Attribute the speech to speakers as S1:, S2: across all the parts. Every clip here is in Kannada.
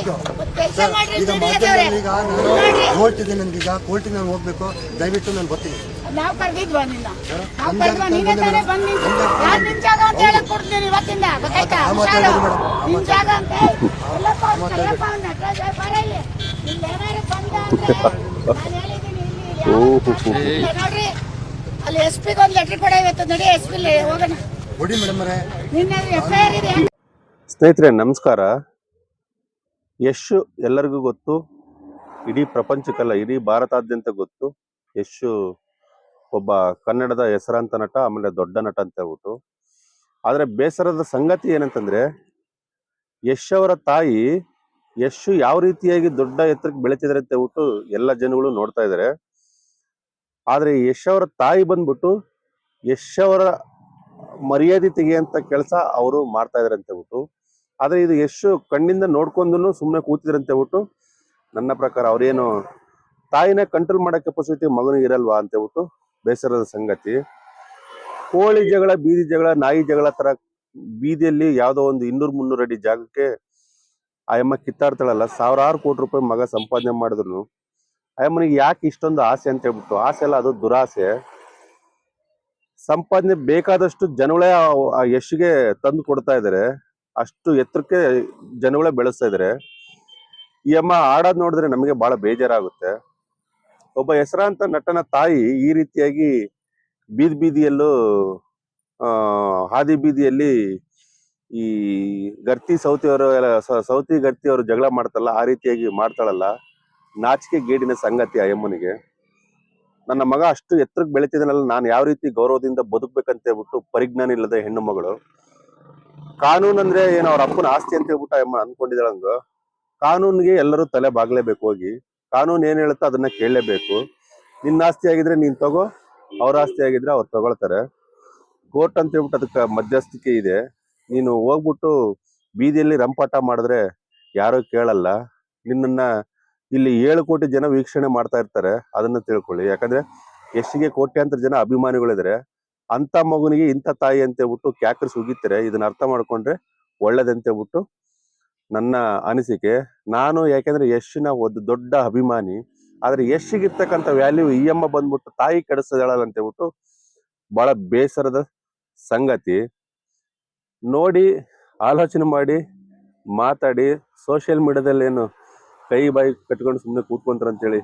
S1: ಈಗ
S2: ದುಡಿಯೋದವ್ರೆ.
S1: ಮಾಧ್ಯಮದಲ್ಲಿ ಈಗ ನಾನು ಕೋರ್ಟ್ ಇದೆ ನನಗೀಗ ಕೋರ್ಟಿಗೆ ನಾನು ಹೋಗ್ಬೇಕು ದಯವಿಟ್ಟು ನಾನು ಬರ್ತೀನಿ.
S2: ನಾವ್ ಕರ್ದಿದ್ವಾ ನಿನ್ನ? ನಾವ್
S1: ನಮ್
S2: ನೀನೇ
S1: ಬಂದಿಲ್ಲ
S2: ತಾನೇ
S1: ಮೇಡಮ್.
S2: ಬಂದ್ ನಿಂತು
S1: ನಮ್ ಜಾಗಕ್ಕೆ
S2: ನಾನ್ ನಿನ್ ಜಾಗ ಅಂತ ಹೇಳಕ್ ಕೊಡ್ತೀನಿ ಇವತ್ತಿಂದ? ಗೊತ್ತಾಯ್ತಾ?
S1: ಆ
S2: ಹುಷಾರು.
S1: ಹೇಳ್ಬೇಡಿ ಮೇಡಮ್, ಆ
S2: ನಿನ್ ಜಾಗ ಅಂತ ಎಲ್ಲಪ್ಪ ಅವ್ನ್ ಕರಿಯಪ್ಪ ಅವ್ನ ಹತ್ರ ಬರ ಇಲ್ಲಿ. ಇಲ್ಲಿ ಏನಾರು ಬಂದ ಅಂದ್ರೆ ನಾನ್ ಹೇಳಿದ್ದೀನಿ ಇಲ್ಲಿ. ಯಾವ ನೋಡ್ರಿ. ಅಲ್ಲಿ ಎಸ್ ಪಿಗೆ ಒಂದು ಲೆಟರ್ ಕೊಡ ಇವತ್ತು. ನಡಿ ಎಸ್ ಪಿ ಹೋಗೋಣ.
S1: ಮೇಡಮ್
S2: ನಿನ್ನೆ ಎಫ್ ಐ ಆರ್ ಇದೆ.
S3: ಸ್ನೇಹಿತರೆ ನಮಸ್ಕಾರ. ಯಶು ಎಲ್ಲರಿಗೂ ಗೊತ್ತು. ಇಡೀ ಪ್ರಪಂಚಕ್ಕಲ್ಲ, ಇಡೀ ಭಾರತಾದ್ಯಂತ ಗೊತ್ತು. ಯಶ್ ಒಬ್ಬ ಕನ್ನಡದ ಹೆಸರಾಂತ ನಟ, ಆಮೇಲೆ ದೊಡ್ಡ ನಟ ಅಂತ ಹೇಳ್ಬಿಟ್ಟು. ಆದರೆ ಬೇಸರದ ಸಂಗತಿ ಏನಂತಂದ್ರೆ, ಯಶ್ ಅವರ ತಾಯಿ ಯಶ್ ಯಾವ ರೀತಿಯಾಗಿ ದೊಡ್ಡ ಎತ್ತರಕ್ಕೆ ಬೆಳೀತಿದ್ದಾರೆ ಅಂತ ಹೇಳ್ಬಿಟ್ಟು ಎಲ್ಲ ಜನಗಳು ನೋಡ್ತಾ ಇದ್ದಾರೆ. ಆದರೆ ಯಶ್ ಅವರ ತಾಯಿ ಬಂದ್ಬಿಟ್ಟು, ಯಶ್ ಅವರ ಮರ್ಯಾದೆ ತೆಗೆಯಂತ ಕೆಲಸ ಅವರು ಮಾಡ್ತಾ ಇದ್ದಾರೆ ಅಂತ ಹೇಳ್ಬಿಟ್ಟು. ಆದ್ರೆ ಇದು ಎಷ್ಟು ಕಣ್ಣಿಂದ ನೋಡ್ಕೊಂಡು ಸುಮ್ಮನೆ ಕೂತಿದ್ರಂತೆ ಬಿಟ್ಟು ನನ್ನ ಪ್ರಕಾರ ಅವ್ರೇನು ತಾಯಿನ ಕಂಟ್ರೋಲ್ ಮಾಡೋ ಕೆಪಾಸಿಟಿ ಮಗನಿಗೆ ಇರಲ್ವಾ ಅಂತ ಹೇಳ್ಬಿಟ್ಟು ಬೇಸರದ ಸಂಗತಿ. ಕೋಳಿ ಜಗಳ, ಬೀದಿ ಜಗಳ, ನಾಯಿ ಜಗಳ ತರ ಬೀದಿಯಲ್ಲಿ ಯಾವುದೋ ಒಂದು ಇನ್ನೂರ್ ಮುನ್ನೂರು ಅಡಿ ಜಾಗಕ್ಕೆ ಆ ಅಮ್ಮ ಕಿತ್ತಾಡ್ತಾಳಲ್ಲ, ಸಾವಿರಾರು ಕೋಟಿ ರೂಪಾಯಿ ಮಗ ಸಂಪಾದನೆ ಮಾಡಿದ್ರು ಆ ಅಮ್ಮನಿಗೆ ಯಾಕೆ ಇಷ್ಟೊಂದು ಆಸೆ ಅಂತ ಹೇಳ್ಬಿಟ್ಟು, ಆಸೆ ಅಲ್ಲ, ಅದು ದುರಾಸೆ. ಸಂಪಾದನೆ ಬೇಕಾದಷ್ಟು ಜನಗಳೇ ಆ- ಯಶ್ಗೆ ತಂದು ಕೊಡ್ತಾ ಇದಾರೆ. ಅಷ್ಟು ಎತ್ತರಕ್ಕೆ ಜನಗಳೇ ಬೆಳೆಸ್ತಾ ಇದಾರೆ. ಈ ಅಮ್ಮ ಆಡೋದ್ ನೋಡಿದ್ರೆ ನಮಗೆ ಬಹಳ ಬೇಜಾರಾಗುತ್ತೆ. ಒಬ್ಬ ಹೆಸರಾಂತ ನಟನ ತಾಯಿ ಈ ರೀತಿಯಾಗಿ ಬೀದಿ ಬೀದಿಯಲ್ಲೂ, ಆ, ಹಾದಿ ಬೀದಿಯಲ್ಲಿ ಈ ಗರ್ತಿ ಸೌತಿಯವರು ಸೌತಿ ಗರ್ತಿ ಅವರು ಜಗಳ ಮಾಡ್ತಾರಲ್ಲ, ಆ ರೀತಿಯಾಗಿ ಮಾಡ್ತಾಳಲ್ಲ. ನಾಚಿಕೆ ಗೇಡಿನ ಸಂಗತಿ ಆ ಅಮ್ಮನಿಗೆ. ನನ್ನ ಮಗ ಅಷ್ಟು ಎತ್ತರಕ್ಕೆ ಬೆಳಿತಿದ್ದಾನಲ್ಲ, ನಾನು ಯಾವ ರೀತಿ ಗೌರವದಿಂದ ಬದುಕ್ಬೇಕಂತ ಹೇಳ್ಬಿಟ್ಟು ಪರಿಜ್ಞಾನ ಇಲ್ಲದ ಹೆಣ್ಣು ಮಗಳು. ಕಾನೂನು ಅಂದ್ರೆ ಏನು ಅವ್ರ ಅಪ್ಪನ ಆಸ್ತಿ ಅಂತ ಹೇಳ್ಬಿಟ್ಟು ಅಮ್ಮ ಅನ್ಕೊಂಡಿದ್ದಾಳಂಗ ಕಾನೂನಿಗೆ ಎಲ್ಲರೂ ತಲೆ ಬಾಗ್ಲೇಬೇಕು ಹೋಗಿ. ಕಾನೂನು ಏನ್ ಹೇಳುತ್ತೋ ಅದನ್ನ ಕೇಳಲೇಬೇಕು. ನಿನ್ನ ಆಸ್ತಿ ಆಗಿದ್ರೆ ನೀನ್ ತಗೋ, ಅವ್ರ ಆಸ್ತಿ ಆಗಿದ್ರೆ ಅವ್ರು ತಗೊಳ್ತಾರೆ. ಕೋರ್ಟ್ ಅಂತ ಹೇಳ್ಬಿಟ್ಟು ಅದಕ್ಕೆ ಮಧ್ಯಸ್ಥಿಕೆ ಇದೆ. ನೀನು ಹೋಗ್ಬಿಟ್ಟು ಬೀದಿಯಲ್ಲಿ ರಂಪಾಟ ಮಾಡಿದ್ರೆ ಯಾರು ಕೇಳಲ್ಲ. ನಿನ್ನನ್ನ ಇಲ್ಲಿ ಏಳು ಕೋಟಿ ಜನ ವೀಕ್ಷಣೆ ಮಾಡ್ತಾ ಇರ್ತಾರೆ. ಅದನ್ನ ತಿಳ್ಕೊಳ್ಳಿ. ಯಾಕಂದ್ರೆ ಎಷ್ಟಿಗೆ ಕೋಟ್ಯಾಂತರ ಜನ ಅಭಿಮಾನಿಗಳಿದ್ದಾರೆ ಅಂತ ಮಗುನಿಗೆ ಇಂಥ ತಾಯಿ ಅಂತ ಹೇಳ್ಬಿಟ್ಟು ಕ್ಯಾಕರ್ಸ್ ಉಗಿತಾರೆ ಇದನ್ನ ಅರ್ಥ ಮಾಡ್ಕೊಂಡ್ರೆ ಒಳ್ಳೇದಂತ ಹೇಳ್ಬಿಟ್ಟು ನನ್ನ ಅನಿಸಿಕೆ. ನಾನು ಯಾಕೆಂದ್ರೆ ಯಶ್ನ ಒಂದು ದೊಡ್ಡ ಅಭಿಮಾನಿ. ಆದ್ರೆ ಯಶ್ಗಿರ್ತಕ್ಕಂಥ ವ್ಯಾಲ್ಯೂ ಈ ಅಮ್ಮ ಬಂದ್ಬಿಟ್ಟು ತಾಯಿ ಕೆಡಿಸ್ತಿದಾಳಲ್ಲ ಅಂತ ಹೇಳ್ಬಿಟ್ಟು ಬಹಳ ಬೇಸರದ ಸಂಗತಿ. ನೋಡಿ, ಆಲೋಚನೆ ಮಾಡಿ, ಮಾತಾಡಿ ಸೋಷಿಯಲ್ ಮೀಡಿಯಾದಲ್ಲಿ ಏನು ಕೈ ಬಾಯಿ ಕಟ್ಕೊಂಡು ಸುಮ್ಮನೆ ಕೂತ್ಕೊಂತಾರ ಅಂತೇಳಿ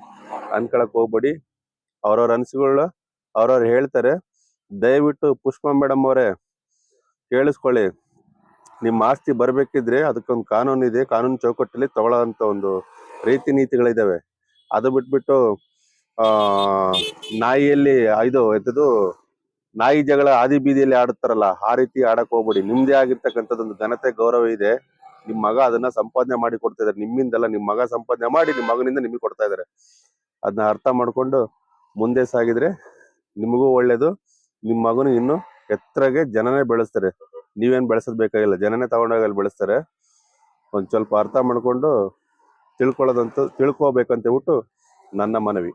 S3: ಅನ್ಕೊಳಕ್ ಹೋಗ್ಬೇಡಿ. ಅವ್ರವ್ರ ಅನಿಸುಗಳು ಅವ್ರವ್ರು ಹೇಳ್ತಾರೆ. ದಯವಿಟ್ಟು ಪುಷ್ಪ ಮೇಡಮ್ ಅವರೇ, ಕೇಳಿಸ್ಕೊಳ್ಳಿ. ನಿಮ್ಮ ಆಸ್ತಿ ಬರಬೇಕಿದ್ರೆ ಅದಕ್ಕೊಂದು ಕಾನೂನು ಇದೆ, ಕಾನೂನು ಚೌಕಟ್ಟಲ್ಲಿ ತಗೊಳ್ಳೋಂತ ಒಂದು ರೀತಿ ನೀತಿಗಳಿದ್ದಾವೆ ಅದು ಬಿಟ್ಬಿಟ್ಟು, ಆ, ನಾಯಿಯಲ್ಲಿ ಇದು ಎತ್ತದು ನಾಯಿ ಜಗಳ ಆದಿ ಬೀದಿಯಲ್ಲಿ ಆಡುತ್ತಾರಲ್ಲ, ಆ ರೀತಿ ಆಡಕ್ ಹೋಗ್ಬೇಡಿ. ನಿಮ್ದೇ ಆಗಿರ್ತಕ್ಕಂಥದ್ದೊಂದು ಘನತೆ, ಗೌರವ ಇದೆ. ನಿಮ್ ಮಗ ಅದನ್ನ ಸಂಪಾದನೆ ಮಾಡಿ ಕೊಡ್ತಾ ಇದಾರೆ ನಿಮ್ಮಿಂದಲ್ಲ ನಿಮ್ ಮಗ ಸಂಪಾದನೆ ಮಾಡಿ ನಿಮ್ ಮಗನಿಂದ ನಿಮಗೆ ಕೊಡ್ತಾ ಇದಾರೆ ಅದನ್ನ ಅರ್ಥ ಮಾಡ್ಕೊಂಡು ಮುಂದೆ ಸಾಗಿದ್ರೆ ನಿಮಗೂ ಒಳ್ಳೇದು. ನಿಮ್ ಮಗನು ಇನ್ನು ಎತ್ತರಗೆ ಜನನೇ ಬೆಳೆಸ್ತಾರೆ. ನೀವೇನ್ ಬೆಳೆಸೋದ್ ಬೇಕಾಗಿಲ್ಲ, ಜನನೇ ತಗೊಂಡೋಗಿ ಅಲ್ಲಿ ಬೆಳೆಸ್ತಾರೆ. ಒಂದ್ ಸ್ವಲ್ಪ ಅರ್ಥ ಮಾಡ್ಕೊಂಡು ತಿಳ್ಕೊಳ್ಳೋದಂತ, ತಿಳ್ಕೊಬೇಕಂತ ಹೇಳ್ಬಿಟ್ಟು ನನ್ನ ಮನವಿ.